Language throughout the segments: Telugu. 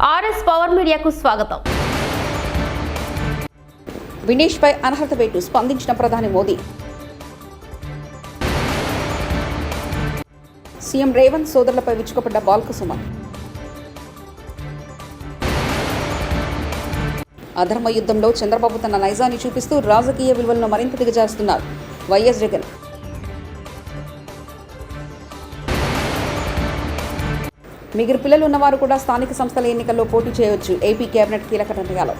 ఆర్ఎస్ పవర్ మీడియాకు స్వాగతం. వినేష్ పై అనర్హత వేటు స్పందించిన ప్రధాని మోదీ. సీఎం రేవంత్ సోదరులపై విచ్చుకపడ్డ బాల్క సుమన్. అధర్మ యుద్ధంలో చంద్రబాబు తన నైజాన్ని చూపిస్తూ రాజకీయ విలువలను మరింత దిగజారుస్తున్నారు వైఎస్ జగన్. మిగిలి పిల్లలు ఉన్నవారు కూడా స్థానిక సంస్థల ఎన్నికల్లో పోటీ చేయవచ్చు ఏపీ కేబినెట్ కీలక నిర్ణయాలు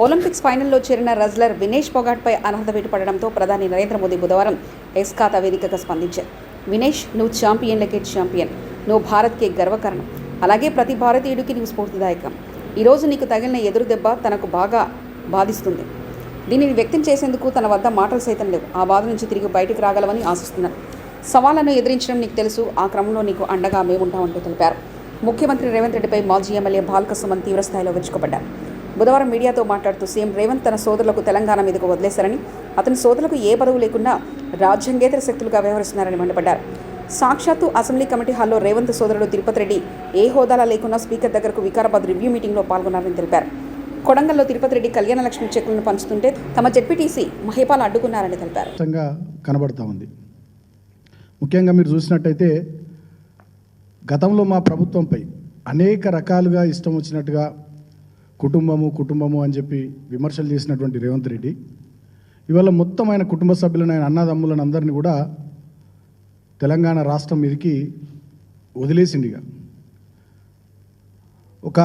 ఒలింపిక్స్ ఫైనల్లో చేరిన రజ్లర్ వినేష్ పొగాట్పై అనర్హత వేటు పడడంతో ప్రధాని నరేంద్ర మోదీ బుధవారం ఎక్స్ వేదికగా స్పందించారు. వినేష్ నువ్వు ఛాంపియన్లకే ఛాంపియన్. నువ్వు భారత్కే గర్వకారణం. అలాగే ప్రతి భారతీయుడికి నువ్వు స్ఫూర్తిదాయకం. ఈరోజు నీకు తగిలిన ఎదురు దెబ్బ తనకు బాగా బాధిస్తుంది. దీనిని వ్యక్తం చేసేందుకు తన వద్ద మాటలు సైతం లేవు. ఆ బాధ నుంచి తిరిగి బయటకు రాగలవని ఆశిస్తున్నాను సవాళ్ళను ఎదిరించడం నీకు తెలుసు. ఆ క్రమంలో నీకు అండగా మేముంటామంటూ తెలిపారు. ముఖ్యమంత్రి రేవంత్ రెడ్డిపై మాజీ ఎమ్మెల్యే బాల్క సుమన్ తీవ్రస్థాయిలో విరుచుకుపడ్డారు. బుధవారం మీడియాతో మాట్లాడుతూ సీఎం రేవంత్ తన సోదరులకు తెలంగాణ మీదకు వదిలేశారని అతని సోదరులకు ఏ పదవు లేకుండా రాజ్యాంగేతర శక్తులుగా వ్యవహరిస్తున్నారని మండిపడ్డారు. సాక్షాత్తు అసెంబ్లీ కమిటీ హాల్లో రేవంత్ సోదరుడు తిరుపతి రెడ్డి ఏ హోదాలా లేకున్నా స్పీకర్ దగ్గరకు వికారాబాద్ రివ్యూ మీటింగ్లో పాల్గొన్నారని తెలిపారు. కొడంగల్లో తిరుపతి రెడ్డి కళ్యాణ లక్ష్మి చెక్కులను పంచుతుంటే తమ జెడ్పీటీసీ మహిపాల్ అడ్డుకున్నారని తెలిపారు. కనబడతా ఉంది. ముఖ్యంగా మీరు చూసినట్టయితే గతంలో మా ప్రభుత్వంపై అనేక రకాలుగా ఇష్టం వచ్చినట్టుగా కుటుంబము కుటుంబము అని చెప్పి విమర్శలు చేసినటువంటి రేవంత్ రెడ్డి ఇవాళ మొత్తం ఆయన కుటుంబ సభ్యులను ఆయన అన్నదమ్ములను అందరినీ కూడా తెలంగాణ రాష్ట్రం మీదకి వదిలేసిండిగా ఒక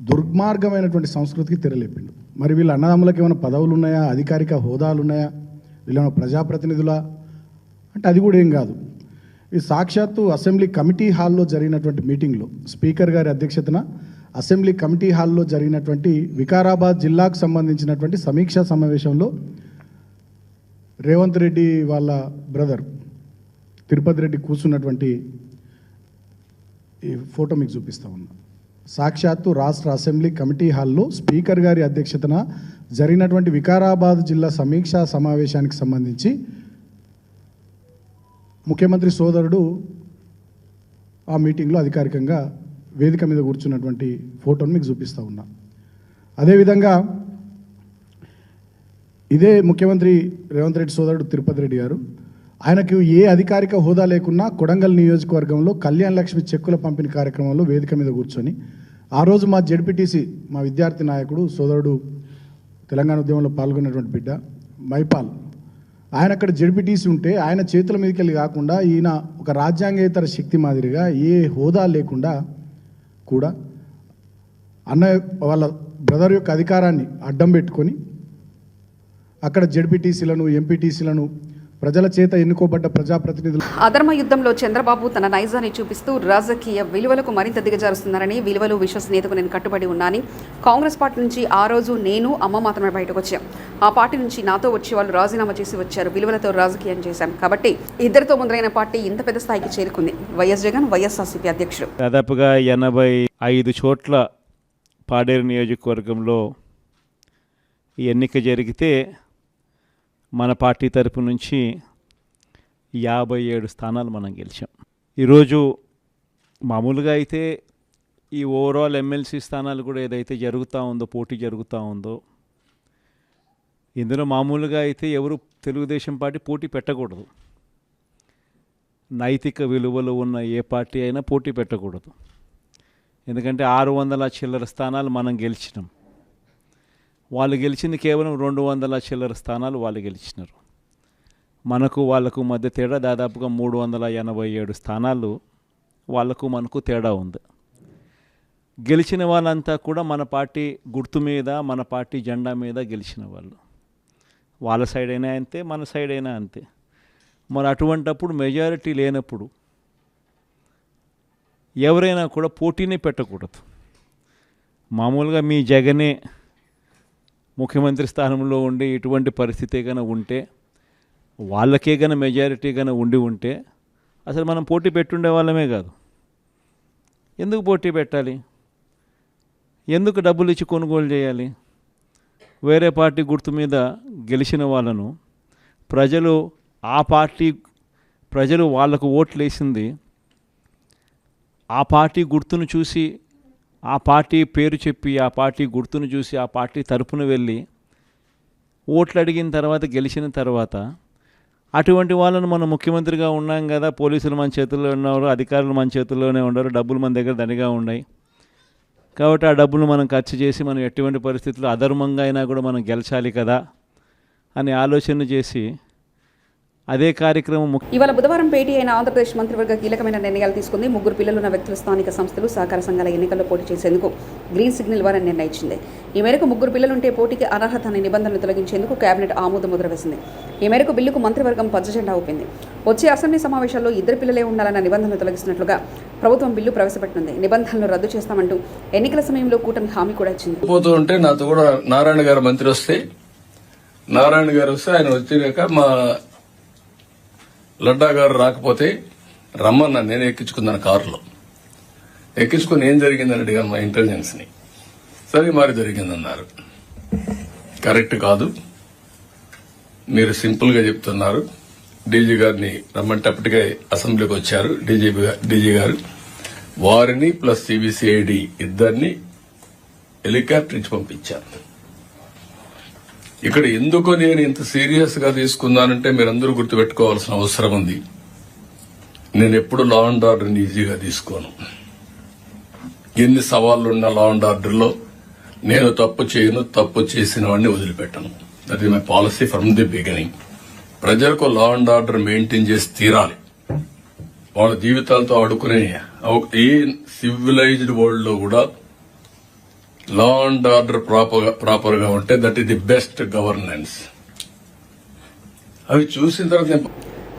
దుర్మార్గమైనటువంటి సంస్కృతికి తెరలేపిండు. మరి వీళ్ళ అన్నదమ్ములకు ఏమైనా పదవులు ఉన్నాయా అధికారిక హోదాలు ఉన్నాయా వీళ్ళేమైనా ప్రజాప్రతినిధుల అంటే అది కూడా ఏం కాదు. ఈ సాక్షాత్తు అసెంబ్లీ కమిటీ హాల్లో జరిగినటువంటి మీటింగ్లో స్పీకర్ గారి అధ్యక్షతన అసెంబ్లీ కమిటీ హాల్లో జరిగినటువంటి వికారాబాద్ జిల్లాకు సంబంధించినటువంటి సమీక్షా సమావేశంలో రేవంత్ రెడ్డి వాళ్ళ బ్రదర్ తిరుపతి రెడ్డి కూర్చున్నటువంటి ఈ ఫోటో మీకు చూపిస్తా ఉన్నా. సాక్షాత్తు రాష్ట్ర అసెంబ్లీ కమిటీ హాల్లో స్పీకర్ గారి అధ్యక్షతన జరిగినటువంటి వికారాబాద్ జిల్లా సమీక్షా సమావేశానికి సంబంధించి ముఖ్యమంత్రి సోదరుడు ఆ మీటింగ్లో అధికారికంగా వేదిక మీద కూర్చున్నటువంటి ఫోటోను మీకు చూపిస్తా ఉన్నా. అదేవిధంగా ఇదే ముఖ్యమంత్రి రేవంత్ రెడ్డి సోదరుడు తిరుపతి రెడ్డి గారు ఆయనకు ఏ అధికారిక హోదా లేకున్నా కొడంగల్ నియోజకవర్గంలో కళ్యాణ లక్ష్మి చెక్కుల పంపిణీ కార్యక్రమంలో వేదిక మీద కూర్చొని ఆ రోజు మా జడ్పీటీసీ మా విద్యార్థి నాయకుడు సోదరుడు తెలంగాణ ఉద్యమంలో పాల్గొన్నటువంటి బిడ్డ మైపాల్ ఆయన అక్కడ జడ్పీటీసీ ఉంటే ఆయన చేతుల మీదకి వెళ్ళి కాకుండా ఈయన ఒక రాజ్యాంగేతర శక్తి మాదిరిగా ఏ హోదా లేకుండా కూడా అన్నయ్య వాళ్ళ బ్రదర్ యొక్క అధికారాన్ని అడ్డం పెట్టుకొని అక్కడ జడ్పీటీసీలను ఎంపీటీసీలను ప్రజల చేత ఎన్నుకోబడ్డ ప్రజాప్రతినిధులు అధర్మ యుద్ధంలో చంద్రబాబు తన నైజాన్ని చూపిస్తూ రాజకీయ విలువలకు మరింత దిగజారుస్తున్నారని విలువలు విశ్వసనీయతకు నేను కట్టుబడి ఉన్నానని కాంగ్రెస్ పార్టీ నుంచి ఆ రోజు నేను అమ్మ మాత్రమే బయటకు వచ్చాం. ఆ పార్టీ నుంచి నాతో వచ్చి వాళ్ళు రాజీనామా చేసి వచ్చారు. విలువలతో రాజకీయం చేశాం. కాబట్టి ఇద్దరితో మొదలైన పార్టీ ఇంత పెద్ద స్థాయికి చేరుకుంది. వైఎస్ జగన్ వైఎస్ఆర్సీపీ అధ్యక్షుడు. దాదాపుగా ఎనభై ఐదు చోట్ల పాడేరు నియోజకవర్గంలో ఎన్నిక జరిగితే మన పార్టీ తరపు నుంచి యాభై ఏడు స్థానాలు మనం గెలిచాం. ఈరోజు మామూలుగా అయితే ఈ ఓవరాల్ ఎమ్మెల్సీ స్థానాలు కూడా ఏదైతే జరుగుతూ ఉందో పోటీ జరుగుతూ ఉందో ఇందులో మామూలుగా అయితే ఎవరు తెలుగుదేశం పార్టీ పోటీ పెట్టకూడదు. నైతిక విలువలు ఉన్న ఏ పార్టీ అయినా పోటీ పెట్టకూడదు. ఎందుకంటే ఆరు వందల చిల్లర స్థానాలు మనం గెలిచినాం. వాళ్ళు గెలిచింది కేవలం రెండు వందల చిల్లర స్థానాలు వాళ్ళు గెలిచినారు. మనకు వాళ్ళకు మధ్య తేడా దాదాపుగా మూడు వందల ఎనభై ఏడు స్థానాలు వాళ్ళకు మనకు తేడా ఉంది. గెలిచిన వాళ్ళంతా కూడా మన పార్టీ గుర్తు మీద మన పార్టీ జెండా మీద గెలిచిన వాళ్ళు. వాళ్ళ సైడ్ అయినా అంతే మన సైడ్ అయినా అంతే. మరి అటువంటప్పుడు మెజారిటీ లేనప్పుడు ఎవరైనా కూడా పోటీనే పెట్టకూడదు. మామూలుగా మీ జగనే ముఖ్యమంత్రి స్థానంలో ఉండి ఇటువంటి పరిస్థితి కనుక ఉంటే వాళ్ళకే గన మెజారిటీ కనుక ఉండి ఉంటే అసలు మనం పోటీ పెట్టుండే వాళ్ళమే కాదు. ఎందుకు పోటీ పెట్టాలి? ఎందుకు డబ్బులు ఇచ్చి కొనుగోలు చేయాలి? వేరే పార్టీ గుర్తు మీద గెలిచిన వాళ్ళను ప్రజలు ఆ పార్టీ ప్రజలు వాళ్ళకు ఓట్లు వేసింది ఆ పార్టీ గుర్తును చూసి ఆ పార్టీ పేరు చెప్పి ఆ పార్టీ గుర్తును చూసి ఆ పార్టీ తరపున వెళ్ళి ఓట్లు అడిగిన తర్వాత గెలిచిన తర్వాత అటువంటి వాళ్ళను మనం ముఖ్యమంత్రిగా ఉన్నాం కదా పోలీసులు మన చేతుల్లో ఉన్నారు అధికారులు మన చేతుల్లోనే ఉన్నారు డబ్బులు మన దగ్గర దండిగా ఉన్నాయి. కాబట్టి ఆ డబ్బులు మనం ఖర్చు చేసి మనం ఎటువంటి పరిస్థితుల్లో అధర్మంగా అయినా కూడా మనం గెలిచాలి కదా అని ఆలోచన చేసి అదే కార్యక్రమం ఇవాళ బుధవారం భేటీ అయిన ఆంధ్రప్రదేశ్ మంత్రివర్గ కీలకమైన నిర్ణయాలు తీసుకుంది. ముగ్గురు పిల్లలున్న వ్యక్తులు స్థానిక సంస్థలు సహకార సంఘాల ఎన్నికల్లో పోటీ చేసేందుకు గ్రీన్ సిగ్నల్ ఇవ్వాలని నిర్ణయించింది. ఈ మేరకు ముగ్గురు పిల్లలుంటే పోటీకి అర్హత అనే నిబంధనలు తొలగించేందుకు కేబినెట్ ఆమోద ముద్ర వేసింది ఈ మేరకు బిల్లుకు మంత్రివర్గం పచ్చజెండా ఊపింది. వచ్చే అసెంబ్లీ సమావేశాల్లో ఇద్దరు పిల్లలే ఉండాలన్న నిబంధనలు తొలగిస్తున్నట్లుగా ప్రభుత్వం బిల్లు ప్రవేశపెట్టింది నిబంధనలు రద్దు చేస్తామంటూ ఎన్నికల సమయంలో కూటమి హామీ కూడా ఇచ్చింది. పోతూ ఉంటే నాతో కూడా నారాయణ గారు మంత్రి వస్తే నారాయణ గారు వస్తే ఆయన వచ్చినాక మా లడ్డా గారు రాకపోతే రమ్మన్నా నేను ఎక్కించుకున్నాను కారులో. ఎక్కించుకుని ఏం జరిగిందని అడిగాను మా ఇంటెలిజెన్స్ని సరే మరి జరిగిందన్నారు. కరెక్ట్ కాదు. మీరు సింపుల్గా చెప్తున్నారు. డీజీ గారిని రమ్మంటే అప్పటికే అసెంబ్లీకి వచ్చారు. డీజీ డీజీ గారు. వారిని ప్లస్ సిబిసిఐడి ఇద్దరిని హెలికాప్టర్ ఇచ్చి పంపించారు. ఇక్కడ ఎందుకు నేను ఇంత సీరియస్గా తీసుకున్నానంటే మీరందరూ గుర్తుపెట్టుకోవాల్సిన అవసరం ఉంది. నేను ఎప్పుడు లా అండ్ ఆర్డర్ని ఈజీగా తీసుకోను. ఎన్ని సవాళ్ళున్న లా అండ్ ఆర్డర్లో నేను తప్పు చేయను తప్పు చేసిన వాడిని వదిలిపెట్టను. That is my policy from the beginning ప్రజలకు లా అండ్ ఆర్డర్ మెయింటైన్ చేసి తీరాలి. వాళ్ళ జీవితాలతో ఆడుకునే ఏ సివిలైజ్డ్ వరల్డ్లో కూడా లా అండ్ ఆర్డర్ ప్రాపర్గా ఉంటే that is the best governance అవి చూసిన తర్వాత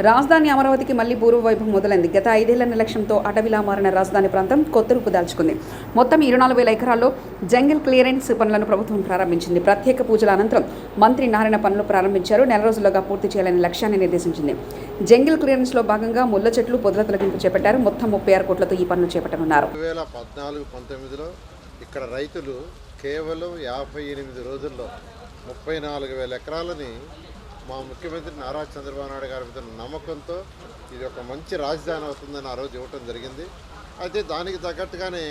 రాజధాని అమరావతికి మళ్ళీ పూర్వ వైభవం మొదలైంది. గత ఐదేళ్ళ నిర్లక్ష్యంతో అటవిలా మారిన రాజధాని ప్రాంతం కొత్త రూపు దాల్చుకుంది. మొత్తం ఇరవై నాలుగు వేల ఎకరాల్లో జంగిల్ క్లియరెన్స్ పనులను ప్రభుత్వం ప్రారంభించింది. ప్రత్యేక పూజల అనంతరం మంత్రి నారాయణ పనులు ప్రారంభించారు. నెల రోజుల్లోగా పూర్తి చేయాలని లక్ష్యాన్ని నిర్దేశించింది. జంగిల్ క్లియరెన్స్లో భాగంగా ముళ్ళ చెట్లు పొదల తొలగింపు చేపట్టారు. మొత్తం ముప్పై ఆరు కోట్లతో ఈ పనులు చేపట్టనున్నారు. ఇక్కడ రైతులు కేవలం యాభై ఎనిమిది రోజుల్లో ముప్పై నాలుగు వేల ఎకరాలని మా ముఖ్యమంత్రి నారా చంద్రబాబు నాయుడు గారి మీద నమ్మకంతో ఇది ఒక మంచి రాజధాని అవుతుందని ఆ రోజు ఇవ్వటం జరిగింది. అయితే దానికి తగ్గట్టుగానే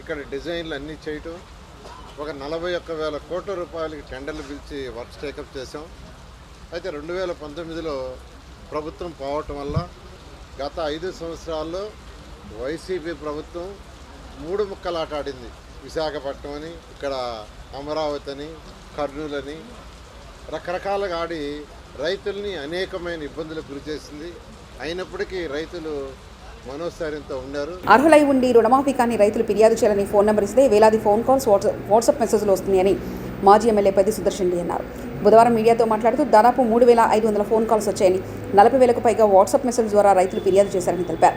ఇక్కడ డిజైన్లు అన్నీ చేయటం ఒక నలభై ఒక్క వేల కోట్ల రూపాయలకి టెండర్లు పిలిచి వర్క్స్ టేకప్ చేసాం అయితే రెండు వేల పంతొమ్మిదిలో ప్రభుత్వం పోవటం వల్ల గత ఐదు సంవత్సరాల్లో వైసీపీ ప్రభుత్వం మూడు ముక్కలాట ఆడింది. విశాఖపట్నం అని ఇక్కడ అమరావతి అని కర్నూలు అని రకరకాలుగా ఆడి రైతుల్ని అనేకమైన ఇబ్బందులకు గురి చేసింది. అయినప్పటికీ రైతులు మనోస్థైర్యంతో ఉన్నారు. అర్హులై ఉండి రుణమాఫీ కానీ రైతులు ఫిర్యాదు చేయాలని ఫోన్ నెంబర్ ఇస్తే వేలాది ఫోన్ కాల్స్ వాట్సాప్ వాట్సాప్ మెసేజ్లు వస్తున్నాయని మాజీ ఎమ్మెల్యే పెద్ది సుదర్శన్ రెడ్డి అన్నారు. బుధవారం మీడియాతో మాట్లాడుతూ దాదాపు మూడు వేల ఐదు వందల ఫోన్ కాల్స్ వచ్చాయని నలభై వేలకు పైగా వాట్సాప్ మెసేజ్ ద్వారా రైతులు ఫిర్యాదు చేశారని తెలిపారు.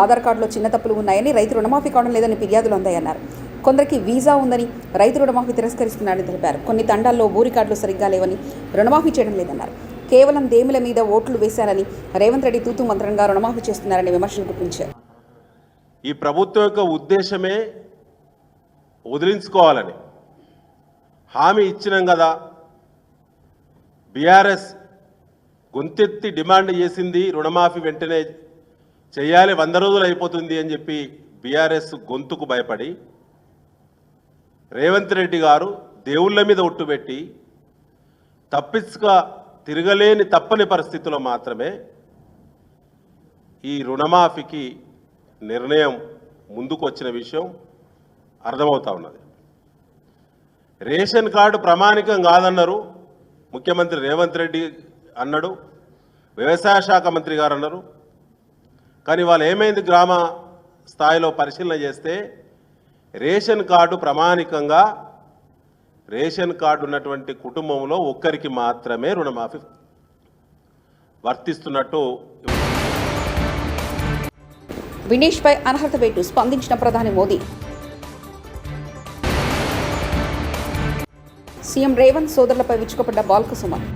ఆధార్ కార్డులో చిన్న తప్పులు ఉన్నాయని రైతు రుణమాఫీ కావడం లేదని ఫిర్యాదులు అందాయన్నారు. కొందరికి వీసా ఉందని రైతు రుణమాఫీ తిరస్కరిస్తున్నారని తెలిపారు. కొన్ని తండాల్లో భూ రికార్డులు సరిగ్గా లేవని రుణమాఫీ చేయడం లేదన్నారు. కేవలం దేముల మీద ఓట్లు వేశారని రేవంత్ రెడ్డి తూతు మంత్రంగా రుణమాఫీ చేస్తున్నారని విమర్శలు గుప్పించారు. ఈ ప్రభుత్వం యొక్క ఉద్దేశమే వదిలించుకోవాలని. హామీ ఇచ్చినాం కదా. బీఆర్ఎస్ గొంతెత్తి డిమాండ్ చేసింది రుణమాఫీ వెంటనే చేయాలి వంద రోజులు అయిపోతుంది అని చెప్పి బీఆర్ఎస్ గొంతుకు భయపడి రేవంత్ రెడ్డి గారు దేవుళ్ళ మీద ఒట్టుబెట్టి తప్పించుక తిరగలేని తప్పని పరిస్థితుల్లో మాత్రమే ఈ రుణమాఫీకి నిర్ణయం ముందుకు వచ్చిన విషయం అర్థమవుతా ఉన్నది. రేషన్ కార్డు ప్రామాణికం కాదన్నారు ముఖ్యమంత్రి రేవంత్ రెడ్డి అన్నాడు వ్యవసాయ శాఖ మంత్రి గారు అన్నారు. కానీ వాళ్ళు ఏమైంది? గ్రామ స్థాయిలో పరిశీలన చేస్తే రేషన్ కార్డు ప్రామాణికంగా రేషన్ కార్డు ఉన్నటువంటి కుటుంబంలో ఒక్కరికి మాత్రమే రుణమాఫీ వర్తిస్తున్నట్టు వినేష్ పై అనర్హత వేటు స్పందించిన ప్రధాని మోదీ. సీఎం రేవంత్ సోదరులపై విచ్చుకపడ్డ బాల్క సుమన్.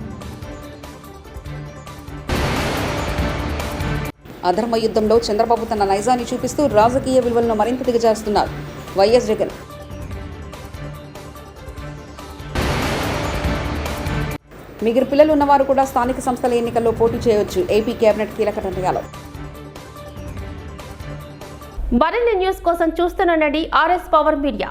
అధర్మ యుద్ధంలో చంద్రబాబు తన నైజాన్ని చూపిస్తూ రాజకీయ విలువలను మరింత దిగజారుస్తున్నారు. వైఎస్ జగన్. మిగిలి పిల్లలు ఉన్నవారు కూడా స్థానిక సంస్థల ఎన్నికల్లో పోటీ చేయవచ్చు ఏపీ కేబినెట్ కీలక నిర్ణయాలు. మరిన్ని న్యూస్ కోసం చూస్తుండండి ఆర్ఎస్ పవర్ మీడియా.